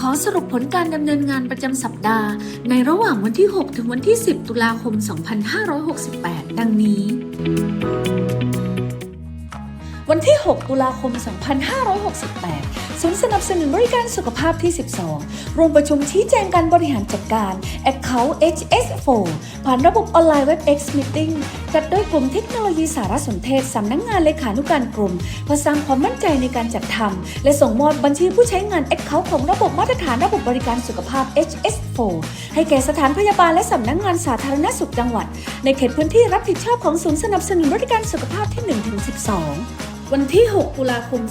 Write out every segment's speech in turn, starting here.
ขอสรุปผลการดำเนินงานประจำสัปดาห์ ในระหว่างวันที่ 6 ถึงวันที่ 10 ตุลาคม 2568 ดังนี้ วันที่ 6 ตุลาคม 2568ศูนย์สนับสนุนบริการสุขภาพที่ 12 รวมประชุมชี้แจงการบริหารจัดการ Account HS4 ผ่านระบบออนไลน์ WebEx Meeting จัดโดยกลุ่มเทคโนโลยีสารสนเทศสำนักงงานเลขานุการกลุ่มเพื่อสร้างความมั่นใจในการจัดทำและส่งมอบบัญชีผู้ใช้งาน Account ของระบบมาตรฐานระบบบริการสุขภาพ HS4 ให้แก่สถานพยาบาลและสำนักงงานสาธารณสุขจังหวัด ในเขตพื้นที่รับผิดชอบของศูนย์สนับสนุนบริการสุขภาพที่ 1-12 วันที่ 6 ตุลาคม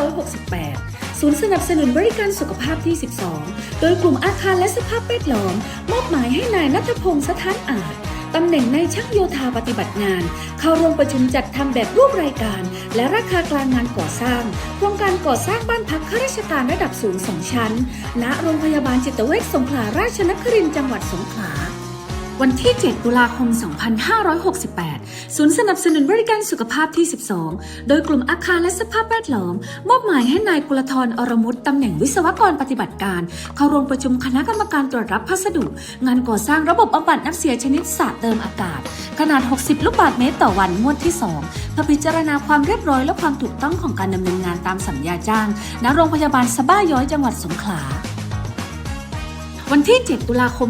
2568 ศูนย์สนับสนุนบริการสุขภาพที่ 12 โดยกลุ่มอาคารและสภาพแวดล้อม มอบหมายให้นายนัทพงศ์สถานอาจตำแหน่งในายช่างโยธาปฏิบัติงาน เข้าร่วมประชุมจัดทำแบบรูปรายการ และราคากลางงานก่อสร้าง โครงการก่อสร้างบ้านพักข้าราชการระดับสูงสองชั้น ณ โรงพยาบาลจิตเวชสงขลาราชนครินทร์จังหวัดสงขลา วันที่ 7 ตุลาคม 2568 ศูนย์สนับสนุนบริการสุขภาพที่ 12 โดยกลุ่มอาคารและสภาพแวดล้อม มอบหมายให้นายกุลธรอรมุตตำแหน่งวิศวกรปฏิบัติการ เข้าร่วมประชุมคณะกรรมการตรวจรับพัสดุ งานก่อสร้างระบบบำบัดน้ำเสียชนิดสาดเติมอากาศ ขนาด 60 ลูกบาศก์เมตรต่อวันงวดที่ 2 เพื่อพิจารณาความเรียบร้อยและความถูกต้องของการดำเนินงานตามสัญญาจ้างณโรงพยาบาลสบ้าย้อยจังหวัดสงขลา วันที่ 7 ตุลาคม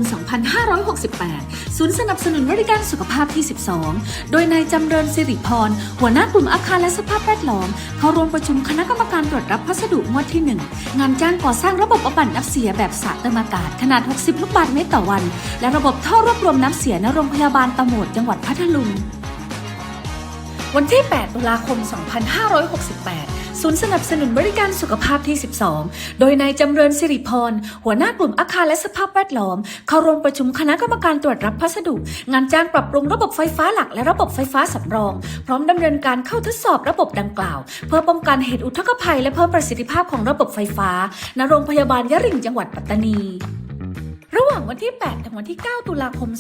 2568 ศูนย์สนับสนุนบริการสุขภาพที่ 12 โดยนายจำเริญสิริพร หัวหน้ากลุ่มอาคารและสภาพแวดล้อม เข้าร่วมประชุมคณะกรรมการตรวจรับพัสดุงวดที่ 1 งานจ้างก่อสร้างระบบบำบัดน้ำเสียแบบสระเติมอากาศขนาด 60 ลูกบาศก์เมตรต่อวัน และระบบท่อรวบรวมน้ำเสียณโรงพยาบาลตะโหมดจังหวัดพัทลุง วันที่ 8 ตุลาคม 2568 ศูนย์สนับสนุนบริการสุขภาพที่ 12 โดยนายจำเริญสิริพร หัวหน้ากลุ่มอาคารและสภาพแวดล้อม เข้าร่วมประชุมคณะกรรมการตรวจรับพัสดุ งานจ้างปรับปรุงระบบไฟฟ้าหลักและระบบไฟฟ้าสำรอง พร้อมดำเนินการเข้าทดสอบระบบดังกล่าว เพื่อป้องกันเหตุอุทกภัย และเพิ่มประสิทธิภาพของระบบไฟฟ้าณโรงพยาบาลยะริงจังหวัดปัตตานี ระหว่างวันที่ 8 ถึงวันที่ 9 ตุลาคม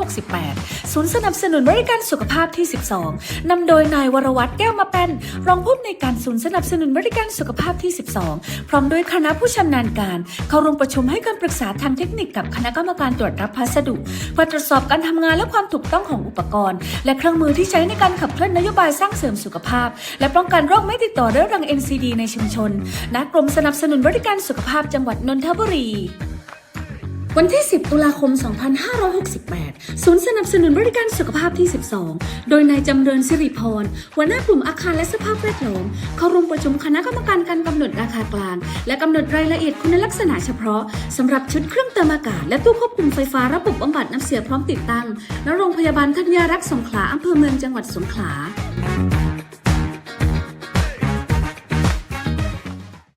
2568 ศูนย์สนับสนุนบริการสุขภาพที่ 12 นำโดยนายวรวัตรแก้วมาแป้นรองผู้อำนวยการศูนย์สนับสนุนบริการสุขภาพที่ 12 พร้อมด้วยคณะผู้ชำนาญการ เข้าร่วมประชุมให้คำปรึกษาทางเทคนิคกับคณะกรรมการตรวจรับพัสดุเพื่อตรวจสอบการทำงานและความถูกต้องของอุปกรณ์ และเครื่องมือที่ใช้ในการขับเคลื่อนนโยบายสร้างเสริมสุขภาพ และป้องกันโรคไม่ติดต่อเรื้อรัง NCD ในชุมชนณกรมสนับสนุนบริการสุขภาพจังหวัดนนทบุรี วันที่ 10 ตุลาคม 2568 ศูนย์สนับสนุนบริการสุขภาพที่ 12 โดยนายจำเริญสิริพรหัวหน้ากลุ่มอาคารและสภาพแวดล้อม เข้าร่วมประชุมคณะกรรมการการกำหนดราคากลาง และกำหนดรายละเอียดคุณลักษณะเฉพาะสำหรับชุดเครื่องเติมอากาศและตู้ควบคุมไฟฟ้าระบบบำบัดน้ำเสียพร้อมติดตั้งณโรงพยาบาลธัญญารักษ์สงขลาอำเภอเมืองจังหวัดสงขลา